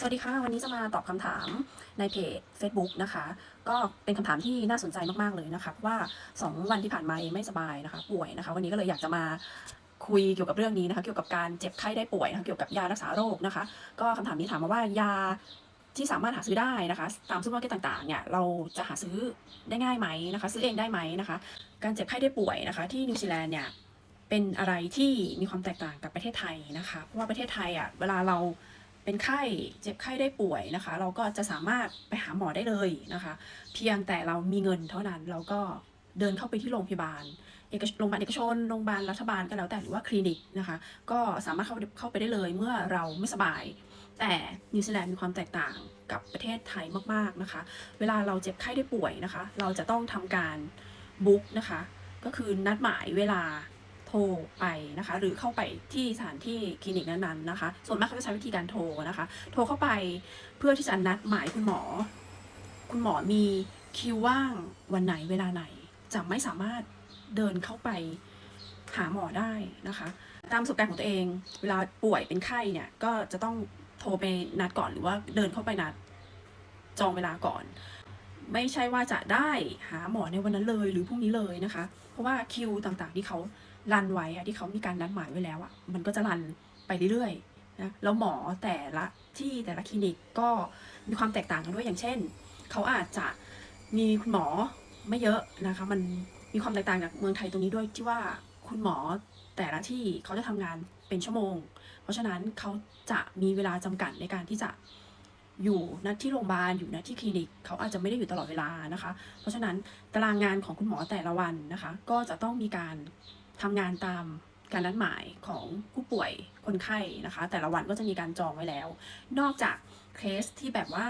สวัสดีค่ะ วันนี้จะมาตอบคำถามในเพจ Facebook นะคะ ก็เป็นคำถามที่น่าสนใจมาก ๆ เลยนะคะว่า 2 วันที่ผ่านมาเองไม่สบายนะคะ ป่วยนะคะ วันนี้ก็เลยอยากจะมาคุยเกี่ยวกับเรื่องนี้นะคะ เกี่ยวกับการเจ็บไข้ได้ป่วยนะคะเกี่ยวกับยารักษาโรคนะคะ ก็คำถามนี้ถามมาว่ายาที่สามารถหาซื้อได้นะคะ ตามซูเปอร์มาร์เก็ตต่างๆเนี่ยเราจะหาซื้อได้ง่ายไหมนะคะ ซื้อเองได้ไหมนะคะ การเจ็บไข้ได้ป่วยนะคะ ที่นิวซีแลนด์เนี่ยเป็นอะไรที่มีความแตกต่างกับประเทศไทยนะคะ เพราะว่าประเทศไทยอะเวลาเรา เป็นไข้เจ็บไข้ได้ป่วยนะคะ เราก็จะสามารถไปหาหมอได้เลยนะคะ เพียงแต่เรามีเงินเท่านั้นเราก็เดินเข้าไปที่โรงพยาบาลเอกชโรงพยาบาลเอกชนโรงพยาบาลรัฐบาลก็แล้วแต่หรือว่าคลินิกนะคะ ก็สามารถเข้าเข้าไปได้เลยเมื่อเราไม่สบาย แต่นิวซีแลนด์มีความแตกต่างกับประเทศไทยมากๆนะคะ เวลาเราเจ็บไข้ได้ป่วยนะคะ เราจะต้องทำการบุ๊กนะคะ ก็คือนัดหมายเวลา โทรไปนะคะ หรือเข้าไปที่สถานที่คลินิกนั้นๆนะคะ ส่วนมากเขาจะใช้วิธีการโทรนะคะ โทรเข้าไปเพื่อที่จะนัดหมายคุณหมอ คุณหมอมีคิวว่างวันไหนเวลาไหน จะไม่สามารถเดินเข้าไปหาหมอได้นะคะ ตามประสบการณ์ของตัวเอง เวลาป่วยเป็นไข้เนี่ยก็จะต้องโทรไปนัดก่อนหรือว่าเดินเข้าไปนัดจองเวลาก่อน ไม่ใช่ว่าจะได้หาหมอในวันนั้นเลยหรือพรุ่งนี้เลยนะคะ เพราะว่าคิวต่างๆที่เขา รันไว้อะที่เขามีการนัดหมายไว้แล้วอะมันก็จะรันไปเรื่อยๆนะแล้วหมอแต่ละที่แต่ละคลินิกก็มีความแตกต่างกันด้วยอย่างเช่น เขาอาจจะมีคุณหมอไม่เยอะนะคะ มันมีความแตกต่างจากเมืองไทยตรงนี้ด้วยที่ว่าคุณหมอแต่ละที่เขาจะทำงานเป็นชั่วโมง เพราะฉะนั้นเขาจะมีเวลาจำกัดในการที่จะอยู่ณที่โรงพยาบาลอยู่ณที่คลินิกเขาอาจจะไม่ได้อยู่ตลอดเวลานะคะ เพราะฉะนั้นตารางงานของคุณหมอแต่ละวันนะคะ ก็จะต้องมีการ ทำงานตามการนัดหมายของผู้ป่วยคนไข้นะคะ แต่ละวันก็จะมีการจองไว้แล้ว นอกจากเคสที่แบบว่า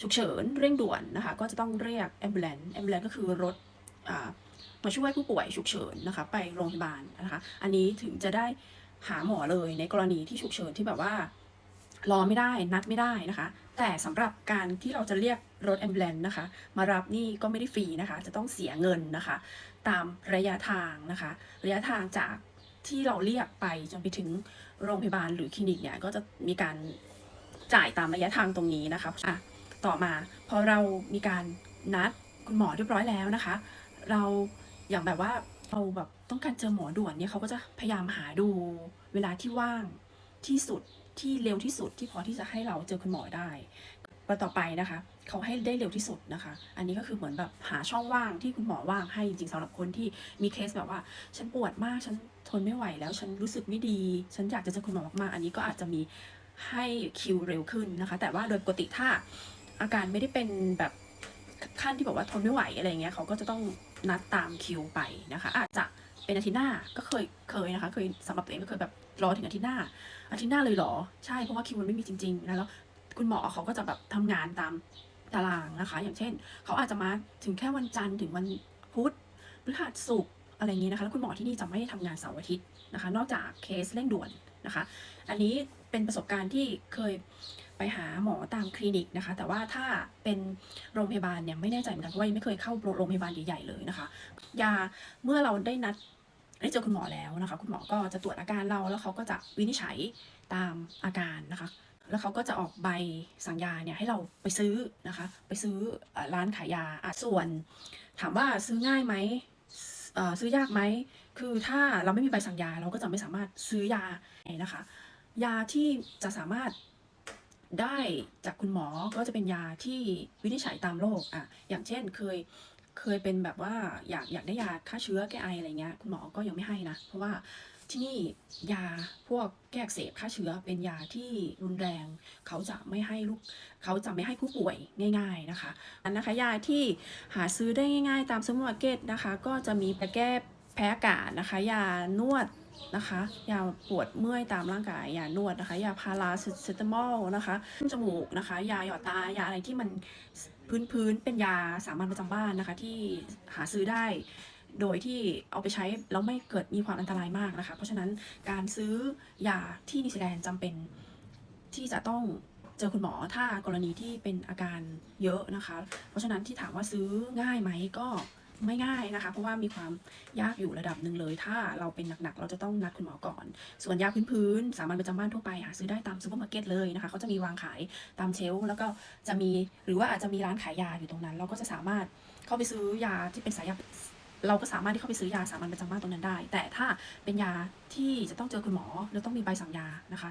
ฉุกเฉินเร่งด่วนนะคะ ก็จะต้องเรียก ambulance ambulance ก็คือรถอมาช่วยผู้ป่วยฉุกเฉินนะคะไปโรงพยาบาลนะคะ อันนี้ถึงจะได้หาหมอเลยในกรณีที่ฉุกเฉินที่แบบว่ารอไม่ได้นัดไม่ได้นะคะ แต่สำหรับการที่เราจะเรียกรถ ambulance นะคะ มารับนี่ก็ไม่ได้ฟรีนะคะ จะต้องเสียเงินนะคะ ตามระยะทางนะคะ ระยะทางจากที่เราเรียกไปจนไปถึงโรงพยาบาลหรือคลินิกเนี่ยก็จะมีการจ่ายตามระยะทางตรงนี้นะคะอะต่อมาพอเรามีการนัดคุณหมอเรียบร้อยแล้วนะคะ เราอย่างแบบว่าเราแบบต้องการเจอหมอด่วนเนี่ยเขาก็จะพยายามหาดูเวลาที่ว่างที่สุด ที่เร็วที่สุดที่พอที่จะให้เราเจอคุณหมอได้ต่อไปนะคะ เขาให้ได้เร็วที่สุดนะคะ อันนี้ก็คือเหมือนแบบหาช่องว่างที่คุณหมอว่างให้จริงๆสำหรับคนที่มีเคสแบบว่า ฉันปวดมากฉันทนไม่ไหวแล้ว ฉันรู้สึกไม่ดี ฉันอยากจะเจอคุณหมอมากๆอันนี้ก็อาจจะมีให้คิวเร็วขึ้นนะคะ แต่ว่าโดยปกติถ้าอาการไม่ได้เป็นแบบขั้นที่บอกว่าทนไม่ไหวอะไรเงี้ยเขาก็จะต้องนัดตามคิวไปนะคะ อาจจะ เป็นอาทิตย์หน้าก็เคยเคยนะคะ เคยสำหรับตัวเองก็เคยแบบรอถึงอาทิตย์หน้า อาทิตย์หน้าเลยเหรอ ใช่เพราะว่าคิวมันไม่มีจริงๆนะแล้วคุณหมอเขาก็จะแบบทำงานตามตารางนะคะ อย่างเช่น เขาอาจจะมาถึงแค่วันจันทร์ถึงวันพุธพฤหัสศุกร์อะไรอย่างนี้นะคะแล้วคุณหมอที่นี่จะไม่ได้ทำงานเสาร์อาทิตย์นะคะ นอกจากเคสเร่งด่วนนะคะ อันนี้เป็นประสบการณ์ที่เคย ไปหาหมอตามคลินิกนะคะ แต่ว่าถ้าเป็นโรงพยาบาลเนี่ยไม่แน่ใจเหมือนกันเพราะว่ายังไม่เคยเข้าโรงพยาบาลใหญ่ๆเลยนะคะ ยาเมื่อเราได้นัดได้เจอคุณหมอแล้วนะคะ คุณหมอก็จะตรวจอาการเราแล้วเขาก็จะวินิจฉัยตามอาการนะคะ แล้วเขาก็จะออกใบสั่งยาเนี่ยให้เราไปซื้อนะคะ ไปซื้อร้านขายยาส่วน ถามว่าซื้อง่ายไหมซื้อยากไหม คือถ้าเราไม่มีใบสั่งยาเราก็จะไม่สามารถซื้อยานะคะ ยาที่จะสามารถ ได้จากคุณหมอก็จะเป็นยาที่วินิจฉัยตามโรคอะอย่างเช่นเคยเคยเป็นแบบว่าอยากอยากได้ยาฆ่าเชื้อแก้ไออะไรเงี้ยคุณหมอก็ยังไม่ให้นะ เพราะว่าที่นี่ยาพวกแก้อักเสบฆ่าเชื้อเป็นยาที่รุนแรง เขาจะไม่ให้ลูกเขาจะไม่ให้ผู้ป่วยง่าย ๆนะคะอันนะคะยาที่หาซื้อได้ง่าย ๆ ตามซูเปอร์มาร์เก็ตนะคะ ก็จะมียาแก้ แพ้อากาศนะคะ ยานวดนะคะ ยาปวดเมื่อยตามร่างกาย ยานวดนะคะ ยาพาราเซตามอลนะคะขึ้นจมูกนะคะ ยาหยอดตา ยาอะไรที่มันพื้นๆ เป็นยาสามัญประจำบ้านนะคะ ที่หาซื้อได้ โดยที่เอาไปใช้แล้วไม่เกิดมีความอันตรายมากนะคะ เพราะฉะนั้นการซื้อยาที่นิวซีแลนด์จำเป็นที่จะต้องเจอคุณหมอถ้ากรณีที่เป็นอาการเยอะนะคะ เพราะฉะนั้นที่ถามว่าซื้อง่ายไหมก็ ไม่ง่ายนะคะ เพราะว่ามีความยากอยู่ระดับหนึ่งเลย ถ้าเราเป็นหนักๆ เราจะต้องนัดคุณหมอก่อน ส่วนยาพื้นๆสามัญประจำบ้านทั่วไปหาซื้อได้ตามซูเปอร์มาร์เก็ตเลยนะคะเขาจะมีวางขายตามเชลฟ์แล้วก็จะมีหรือว่าอาจจะมีร้านขายยาอยู่ตรงนั้น เราก็จะสามารถเข้าไปซื้อยาที่เป็นสายยาเราก็สามารถที่เข้าไปซื้อยาสามัญประจำบ้านตรงนั้นได้ แต่ถ้าเป็นยาที่จะต้องเจอคุณหมอแล้วต้องมีใบสั่งยานะคะ